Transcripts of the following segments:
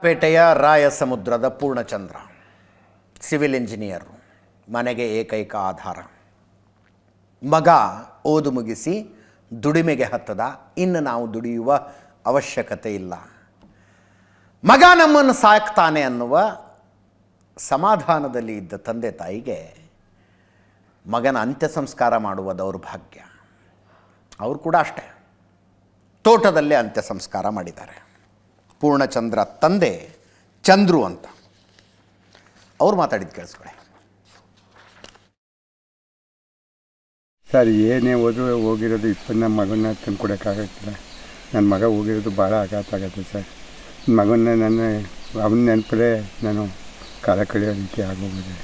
ಪೇಟೆಯ ರಾಯಸಮುದ್ರದ Purnachandra, civil engineer ಮನೆಗೆ ಏಕೈಕ ಆಧಾರ. ಮಗ ಓದು ಮುಗಿಸಿ ದುಡಿಮೆಗೆ ಹತ್ತದ, ಇನ್ನು ನಾವು ದುಡಿಯುವ ಅವಶ್ಯಕತೆ ಇಲ್ಲ. ಮಗ ನಮ್ಮನ್ನು ಸಾಕ್ತಾನೆ ಅನ್ನುವ ಸಮಾಧಾನದಲ್ಲಿ ಇದ್ದ ತಂದೆ ತಾಯಿಗೆ ಮಗನ ಅಂತ್ಯ ಸಂಸ್ಕಾರ ಮಾಡುವ ದೌರ್ಭಾಗ್ಯ. ಅವರು ಕೂಡ ಅಷ್ಟೇ. ತೋಟದಲ್ಲೇ ಅಂತ್ಯ ಸಂಸ್ಕಾರ ಮಾಡಿದ್ದಾರೆ. ಪೂರ್ಣಚಂದ್ರ ತಂದೆ ಚಂದ್ರು ಅಂತ. ಅವ್ರು ಮಾತಾಡಿದ್ದು ಕೇಳಿಸ್ಕೊಳ್ಳಿ ಸರ್, ಏನೇ ಓದು ಹೋಗಿರೋದು ಇಪ್ಪತ್ತು ನಮ್ಮ ಮಗನ ತಂದು ನನ್ನ ಮಗ ಹೋಗಿರೋದು ಭಾಳ ಆಘಾತ ಆಗತ್ತೆ ಸರ್. ಮಗನ ನನ್ನ, ಅವನ ನೆನಪಲ್ಲೇ ನಾನು ಕಾಲ ಕಳೆಯೋ ರೀತಿ ಆಗೋಗಿದೆ.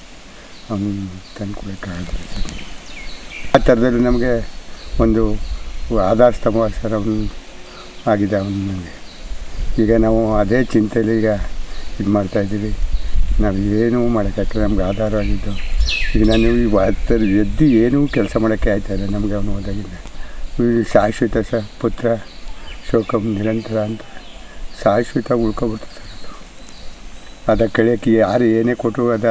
ಅವನು ತಂದು ಸರ್. ಆ ಥರದಲ್ಲಿ ನಮಗೆ ಒಂದು ಆಧಾರ ಸ್ತಂಭ ಸರ್, ಅವನು ಆಗಿದೆ ಅವನು ನನಗೆ ಈಗ ನಾವು ಅದೇ ಚಿಂತೆಯಲ್ಲಿ ಈಗ ಇದು ಮಾಡ್ತಾಯಿದ್ದೀವಿ ನಾವು ಏನೂ ಮಾಡೋಕ್ಕಾಗ್ತದೆ ನಮ್ಗೆ ಆಧಾರವಾಗಿದ್ದು ಈಗ ನಾನು ಈ ಹತ್ತರ ಎದ್ದು ಏನೂ ಕೆಲಸ ಮಾಡೋಕ್ಕೆ ಆಯ್ತಾ ಇಲ್ಲ ನಮಗೆ ಅವನು ಹೋದಾಗಿಂದ. ಶಾಶ್ವತ ಸ ಪುತ್ರ ಶೋಕಂ ನಿರಂತರ ಅಂತ ಶಾಶ್ವತ ಉಳ್ಕೊಬಿಡ್ತು ಸರ್ ಅದು. ಅದ ಕಳಿಯೋಕ್ಕೆ ಯಾರು ಏನೇ ಕೊಟ್ಟರು ಅದ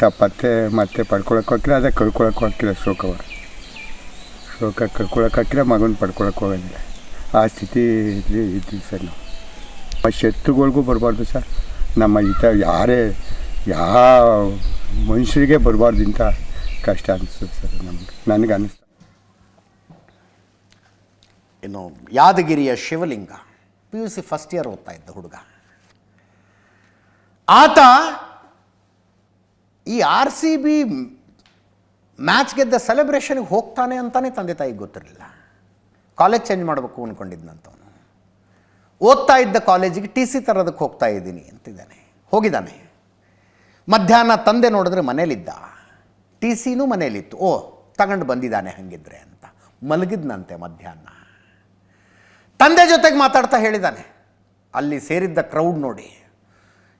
ತಪ್ಪತ್ತೆ ಮತ್ತೆ ಪಡ್ಕೊಳಕ್ಕೆ ಹೋಗಿಲ್ಲ ಅದ ಕಳ್ಕೊಳಕ್ಕೆ ಹೋಗಿಲ್ಲ ಶೋಕವ ಶೋಕ ಕಳ್ಕೊಳಕ್ಕೆ ಹಾಕಿಲ್ಲ ಮಗನ ಪಡ್ಕೊಳಕ್ಕೆ ಹೋಗೋದಿಲ್ಲ ಆ ಸ್ಥಿತಿ ಇದ್ವಿ ಸರ್ ನಾವು. ಶತ್ರುಗಳಿಗೂ ಬರಬಾರ್ದು ಸರ್. ನಮ್ಮ ಹಿತ ಯಾರೇ, ಯಾವ ಮನುಷ್ಯರಿಗೆ ಬರಬಾರ್ದು ಇಂಥ ಕಷ್ಟ ಅನಿಸ್ತದೆ ಸರ್ ನಮಗೆ. ನನಗೆ ಅನ್ನಿಸ್ತು ಇನ್ನು ಯಾದಗಿರಿಯ Shivalinga P U C first year ಓದ್ತಾ ಇದ್ದ ಹುಡುಗ. ಆತ ಈ ಆರ್ ಸಿ ಬಿ ಮ್ಯಾಚ್ ಗೆದ್ದ ಸೆಲೆಬ್ರೇಷನ್ಗೆ ಹೋಗ್ತಾನೆ ಅಂತಾನೆ ತಂದೆ ತಾಯಿಗೆ ಗೊತ್ತಿರಲಿಲ್ಲ. ಕಾಲೇಜ್ ಚೇಂಜ್ ಮಾಡಬೇಕು ಅಂದ್ಕೊಂಡಿದ್ದಂಥವನು ಓದ್ತಾ ಇದ್ದ ಕಾಲೇಜಿಗೆ ಟಿ ಸಿ ತರೋದಕ್ಕೆ ಹೋಗ್ತಾ ಇದ್ದೀನಿ ಅಂತಿದ್ದಾನೆ. ಹೋಗಿದ್ದಾನೆ. ಮಧ್ಯಾಹ್ನ ತಂದೆ ನೋಡಿದ್ರೆ ಮನೇಲಿದ್ದ. ಟಿ ಸಿನೂ ಮನೇಲಿತ್ತು. ಓ, ತಗೊಂಡು ಬಂದಿದ್ದಾನೆ ಹಾಗಿದ್ರೆ ಅಂತ. ಮಲಗಿದ್ನಂತೆ ಮಧ್ಯಾಹ್ನ. ತಂದೆ ಜೊತೆಗೆ ಮಾತಾಡ್ತಾ ಹೇಳಿದ್ದಾನೆ. ಅಲ್ಲಿ ಸೇರಿದ್ದ ಕ್ರೌಡ್ ನೋಡಿ.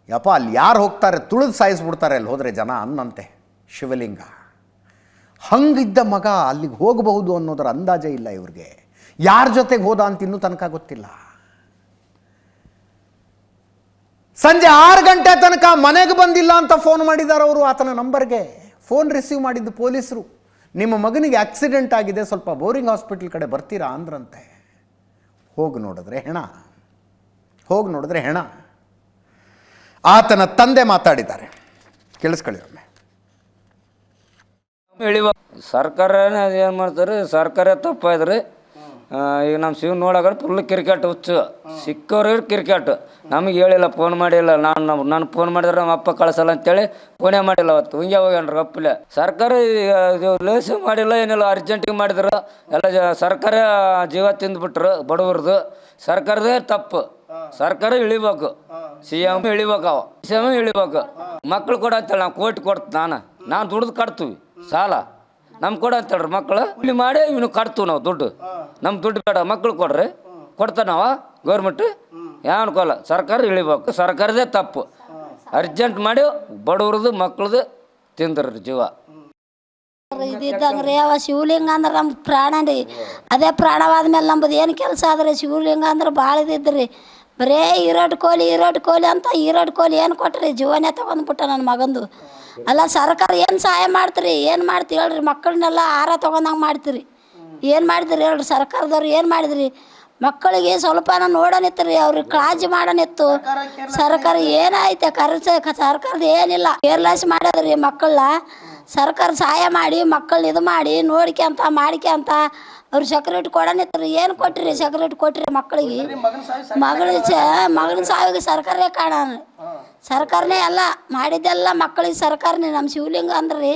ಯಪ್ಪ, ಅಲ್ಲಿ ಯಾರು ಹೋಗ್ತಾರೆ? ತುಳಿದು ಸಾಯಿಸ್ಬಿಡ್ತಾರೆ ಅಲ್ಲಿ ಹೋದರೆ ಜನ ಅನ್ನಂತೆ. ಶಿವಲಿಂಗ. ಹಂಗಿದ್ದ ಮಗ ಅಲ್ಲಿಗೆ ಹೋಗಬಹುದು ಅನ್ನೋದರ ಅಂದಾಜೇ ಇಲ್ಲ ಇವ್ರಿಗೆ. ಯಾರ ಜೊತೆಗೆ ಹೋದ ಅಂತ ಇನ್ನೂ ತನಕ ಗೊತ್ತಿಲ್ಲ. ಸಂಜೆ ಆರು ಗಂಟೆ ತನಕ ಮನೆಗೆ ಬಂದಿಲ್ಲ ಅಂತ ಫೋನ್ ಮಾಡಿದ್ದಾರೆ ಅವರು ಆತನ ನಂಬರ್ಗೆ ಫೋನ್ ರಿಸೀವ್ ಮಾಡಿದ್ದು ಪೊಲೀಸರು. ನಿಮ್ಮ ಮಗನಿಗೆ ಆಕ್ಸಿಡೆಂಟ್ ಆಗಿದೆ ಸ್ವಲ್ಪ ಬೋರಿಂಗ್ ಹಾಸ್ಪಿಟಲ್ ಕಡೆ ಬರ್ತೀರಾ ಅಂದ್ರಂತೆ. ಹೋಗಿ ನೋಡಿದ್ರೆ ಹೆಣ. ಹೋಗಿ ನೋಡಿದ್ರೆ ಹೆಣ. ಆತನ ತಂದೆ ಮಾತಾಡಿದ್ದಾರೆ. ಕೇಳಿಸ್ಕೊಳ್ಳಿ ಒಮ್ಮೆ. ಸರ್ಕಾರ ಸರ್ಕಾರನೇ ಏನು ಮಾಡ್ತಾರೆ? ಸರ್ಕಾರ ತಪ್ಪಾದ್ರೆ ಈಗ ನಮ್ಮ ಶಿವ್ ನೋಡಾಗ ಫುಲ್ ಕ್ರಿಕೆಟ್ ಹುಚ್ಚು. ಸಿಕ್ಕವ್ರಿಗೆ ಕ್ರಿಕೆಟ್ ನಮಗೆ ಹೇಳಿಲ್ಲ ಫೋನ್ ಮಾಡಿಲ್ಲ. ನಾನು ನಮ್ಮ ನಾನು ಫೋನ್ ಮಾಡಿದ್ರೆ ನಮ್ಮ ಅಪ್ಪ ಕಳಿಸಲ್ಲ ಅಂತೇಳಿ ಫೋನೇ ಮಾಡಿಲ್ಲ ಅವತ್ತು. ಹಿಂಗೆ ಹೋಗ್ಯಾನ್ರಿ ಅಪ್ಪಲೆ. ಸರ್ಕಾರ ಲೇಸ್ ಮಾಡಿಲ್ಲ, ಏನಿಲ್ಲ ಅರ್ಜೆಂಟಿಗೆ ಮಾಡಿದ್ರು. ಎಲ್ಲ ಸರ್ಕಾರ ಜೀವ ತಿಂದ್ಬಿಟ್ರು ಬಡವ್ರದ್ದು ಸರ್ಕಾರದೇ ತಪ್ಪು. ಸರ್ಕಾರ ಇಳಿಬೇಕು. ಸಿ ಎಂ ಇಳಿಬೇಕು ಅವ. ಸಿ ಎಂ ಇಳಿಬೇಕು. ಮಕ್ಳು ಕೊಡ ಅಂತೇಳಿ ನಾವು ಕೋಟಿ ಕೊಡ್ತು, ನಾನು. ನಾನು ದುಡ್ದು ಕಟ್ತೀವಿ. ಸಾಲ. ನಮ್ಗೆ ಕೊಡ ಅಂತೇಳ್ರಿ ಮಕ್ಕಳು ಇಲ್ಲಿ ಮಾಡಿ ಇವನು ಕಟ್ತೀವಿ ನಾವು ದುಡ್ಡು. ನಮ್ಮ ದುಡ್ಡು ಬೇಡ ಮಕ್ಕಳು ಕೊಡ್ರಿ. ಕೊಡ್ತಾನವ ಗೌರ್ಮೆಂಟ್ ಏನು ಕೊಲ್ಲ ಸರ್ಕಾರ ಇಳಿಬೇಕು. ಸರ್ಕಾರದೇ ತಪ್ಪು. ಅರ್ಜೆಂಟ್ ಮಾಡಿ ಬಡವ್ರದ್ದು ಮಕ್ಳದ್ದು ತಿಂದ್ರಿ ಜೀವ. ಇದ್ದಂಗ್ರಿ, ಅವ ಶಿವಲಿಂಗ ಅಂದ್ರೆ ನಮ್ಮ ಪ್ರಾಣ ರೀ. ಅದೇ ಪ್ರಾಣವಾದ ಮೇಲೆ ನಮ್ಮದು ಏನು ಕೆಲಸ ಆದ್ರೆ ಶಿವಲಿಂಗ ಅಂದ್ರೆ ಭಾಳ ಇದ್ದಿದ್ರಿ ಬರೇ ಈರೋಡ್ ಕೋಲಿ ಈರೋಡ್ ಕೋಲಿ ಅಂತ ಈರೋಡ್ ಕೋಲಿ ಏನು ಕೊಟ್ರಿ? ಜೀವನೇ ತೊಗೊಂಡ್ಬಿಟ್ಟ ನನ್ನ ಮಗಂದು. ಅಲ್ಲ ಸರ್ಕಾರ ಏನು ಸಹಾಯ ಮಾಡ್ತೀರಿ? ಏನು ಮಾಡ್ತೀರಿ ಹೇಳ್ರಿ? ಮಕ್ಕಳನ್ನೆಲ್ಲ ಆಹಾರ ತೊಗೊಂಡಂಗೆ ಮಾಡ್ತೀರಿ. ಏನು ಮಾಡಿದ್ರಿ ಹೇಳ್ರಿ ಸರ್ಕಾರದವ್ರು ಏನು ಮಾಡಿದ್ರಿ? ಮಕ್ಕಳಿಗೆ ಸ್ವಲ್ಪನ ನೋಡನಿತ್ತರಿ ಅವ್ರಿಗೆ ಕಾಳಜಿ ಮಾಡನಿತ್ತು. ಸರ್ಕಾರ ಏನಾಯ್ತು ಖರ್ಚ ಸರ್ಕಾರದ ಏನಿಲ್ಲ. ಕೇರ್ಲೆಸ್ ಮಾಡಿದ್ರಿ ಮಕ್ಕಳನ್ನ ಸರ್ಕಾರ ಸಹಾಯ ಮಾಡಿ ಮಕ್ಕಳನ್ನ ಇದು ಮಾಡಿ ನೋಡ್ಕ್ಯಂತ ಮಾಡ್ಕ್ಯಂತ ಅವ್ರು ಸೆಕ್ಯೂರಿಟಿ ಕೊಡನಿತ್ತರಿ ಏನು ಕೊಟ್ಟಿರಿ ಸೆಕ್ಯೂರಿಟಿ ಕೊಟ್ಟಿರಿ ಮಕ್ಕಳಿಗೆ? ಮಗಳ ಮಗಳ ಸಾವಿಗೆ ಸರ್ಕಾರೇ ಕಾಣ ಸರ್ಕಾರನೇ ಎಲ್ಲ ಮಾಡಿದ್ದೆಲ್ಲ ಮಕ್ಕಳಿಗೆ ಸರ್ಕಾರನೇ. ನಮ್ಮ ಶಿವಲಿಂಗ ಅಂದ್ರಿ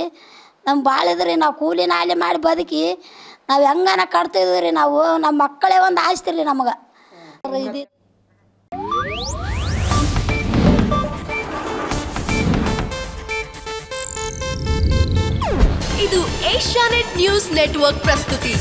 ನಮ್ಮ ಭಾಳ ನಾವು ಕೂಲಿ ನಾಲಿ ಮಾಡಿ ಬದುಕಿ ನಾವು ಹೆಂಗನ ಕಟ್ತಿದ್ವಿ ರೀ ನಾವು? ನಮ್ಮ ಮಕ್ಕಳೇ ಒಂದು ಆಸ್ತಿ ರೀ ನಮಗೆ. ಇದು ಇದು ಏಷ್ಯಾನೆಟ್ ನ್ಯೂಸ್ ನೆಟ್ವರ್ಕ್ ಪ್ರಸ್ತುತಿ.